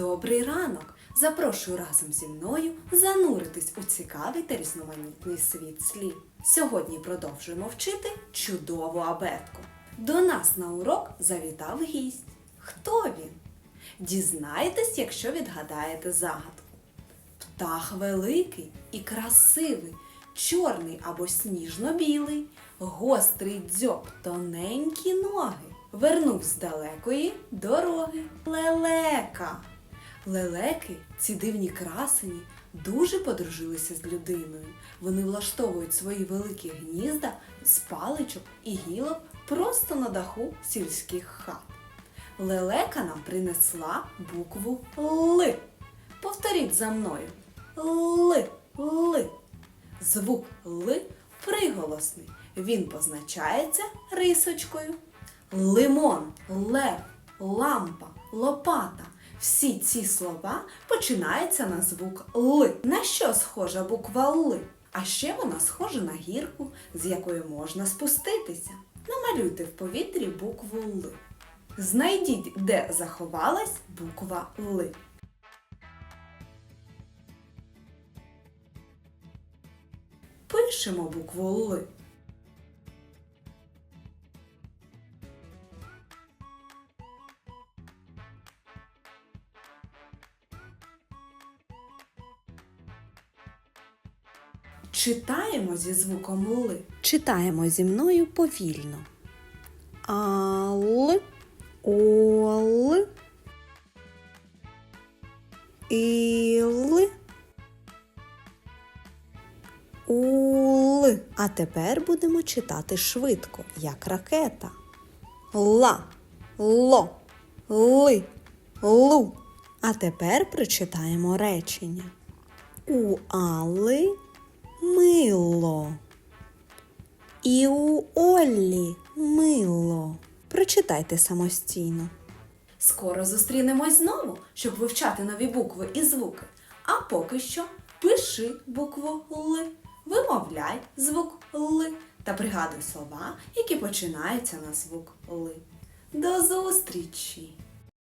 Добрий ранок! Запрошую разом зі мною зануритись у цікавий та різноманітний світ слів. Сьогодні продовжуємо вчити чудову абетку. До нас на урок завітав гість. Хто він? Дізнаєтесь, якщо відгадаєте загадку. Птах великий і красивий, чорний або сніжно-білий, гострий дзьоб, тоненькі ноги. Вернув з далекої дороги. Лелека. Лелеки, ці дивні красені, дуже подружилися з людиною. Вони влаштовують свої великі гнізда з паличок і гілок просто на даху сільських хат. Лелека нам принесла букву Л. Повторіть за мною. Л, Л. Звук Л приголосний. Він позначається рисочкою. Лимон, лев, лампа, лопата. Всі ці слова починаються на звук Л. На що схожа буква Л? А ще вона схожа на гірку, з якої можна спуститися. Намалюйте в повітрі букву Л. Знайдіть, де заховалась буква Л. Пишемо букву Л. Читаємо зі звуком Л. Читаємо зі мною повільно. Ал, ол, іл, ул. А тепер будемо читати швидко, як ракета. Ла, ло, ли, лу. А тепер прочитаємо речення. У Алли мило. І у Оллі мило. Прочитайте самостійно. Скоро зустрінемось знову, щоб вивчати нові букви і звуки. А поки що пиши букву Л, вимовляй звук Л та пригадуй слова, які починаються на звук Л. До зустрічі!